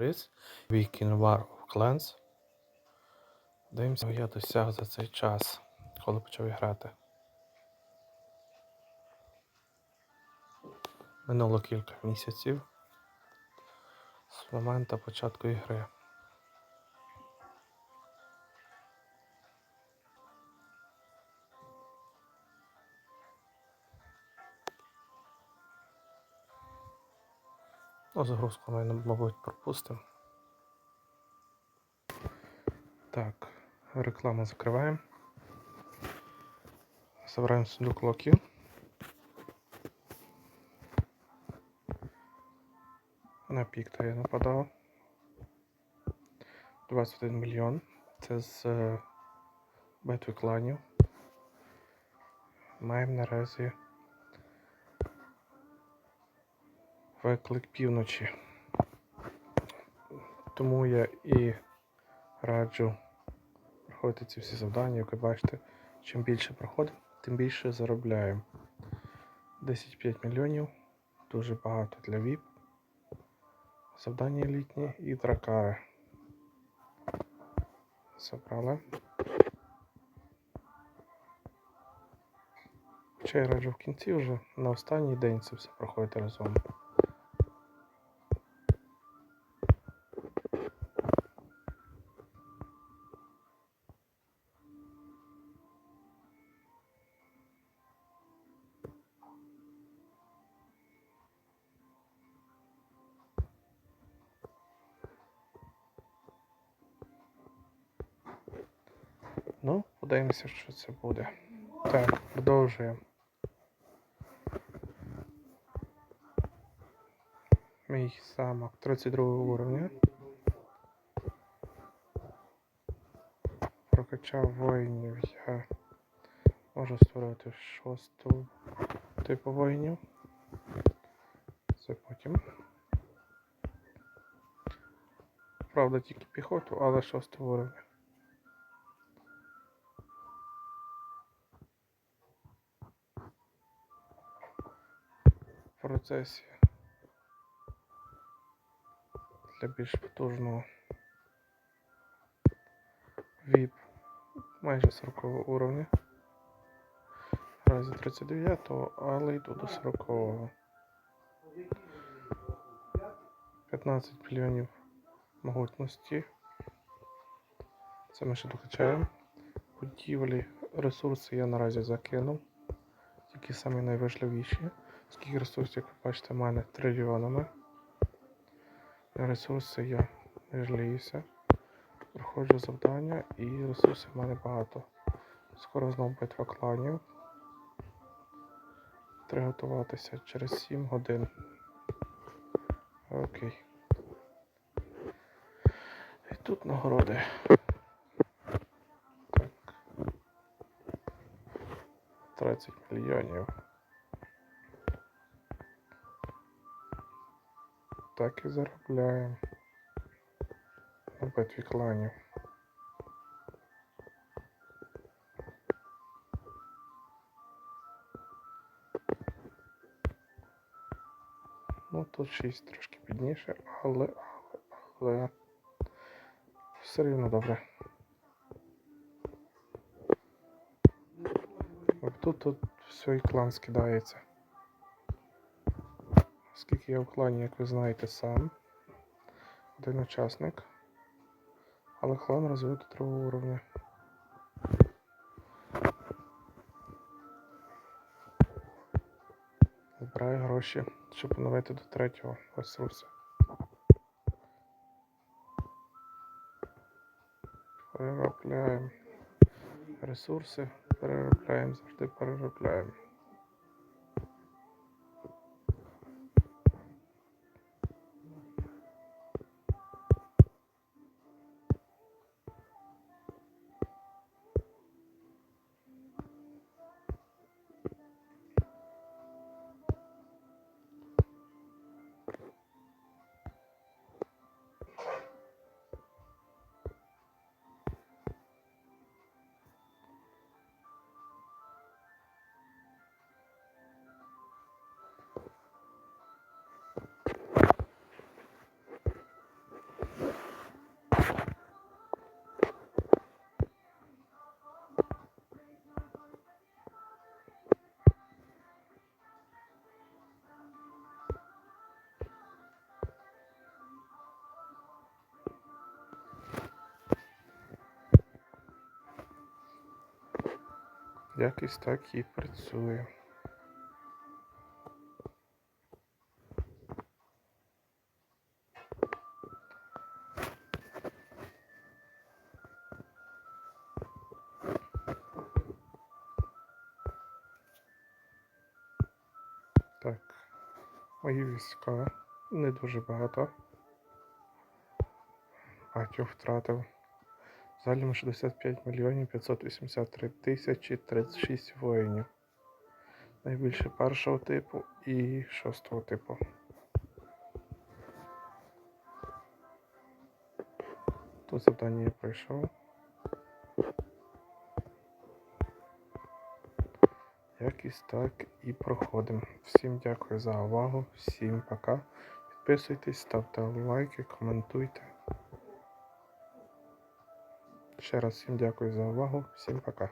Рис, Weekend War of Clans. Дивимося, я досяг за цей час, коли почав грати. Минуло кілька місяців з моменту початку ігри. Ну, загрузку ми, мабуть, пропустимо. Так, рекламу закриваємо. Забираємо сундук локів. На пік то я нападав. 21 мільйон. Це з е, битви кланів. Маємо наразі виклик півночі. Тому я і раджу проходити ці всі завдання, як ви бачите, чим більше проходимо, тим більше заробляємо. 10-5 мільйонів, дуже багато для VIP. Завдання літні і дракари. Забрали. Хоча я раджу в кінці вже на останній день це все проходити разом. Ну, подивимося, що це буде. Так, продовжуємо. Мій самок 32 уровня. Прокачав воїнів. Я можу створити шосту типу воїнів. Це потім. Правда, тільки піхоту, але шостого уровня. Процесі для більш потужного VIP майже 40 уровня. Наразі 39-го, але йду до 40-го. 15 мільйонів могутності. Це ми ще докачаємо. Будівлі, ресурси я наразі закинув. Тільки самі найважливіші. Скільки ресурсів, як ви бачите, в мене трильйонами. На ресурси я не жаліюся. Проходжу завдання і ресурсів в мене багато. Скоро знову битва кланів. Треба готуватися через 7 годин. Окей. І тут нагороди. Так. 30 мільйонів. Так і заробляємо на битві кланів. Ну тут 6 трошки підніше, але, але, але все рівно добре. Тут, тут все і клан скидається. Оскільки я в клані, як ви знаєте, сам один учасник, але клан до другого уровня. Збираю гроші, щоб поновити до третього ресурсу. Переробляємо ресурси, переробляємо, завжди переробляємо. Якість так і працює. Так, мої війська не дуже багато. Багатьох втратив. Загальному 65 мільйонів 583 тисячі 36 воїнів. Найбільше першого типу і шостого типу. Тут завдання я пройшов. Якість так і проходимо. Всім дякую за увагу, всім пока. Підписуйтесь, ставте лайки, коментуйте. Ще раз всім дякую за увагу, всім пока.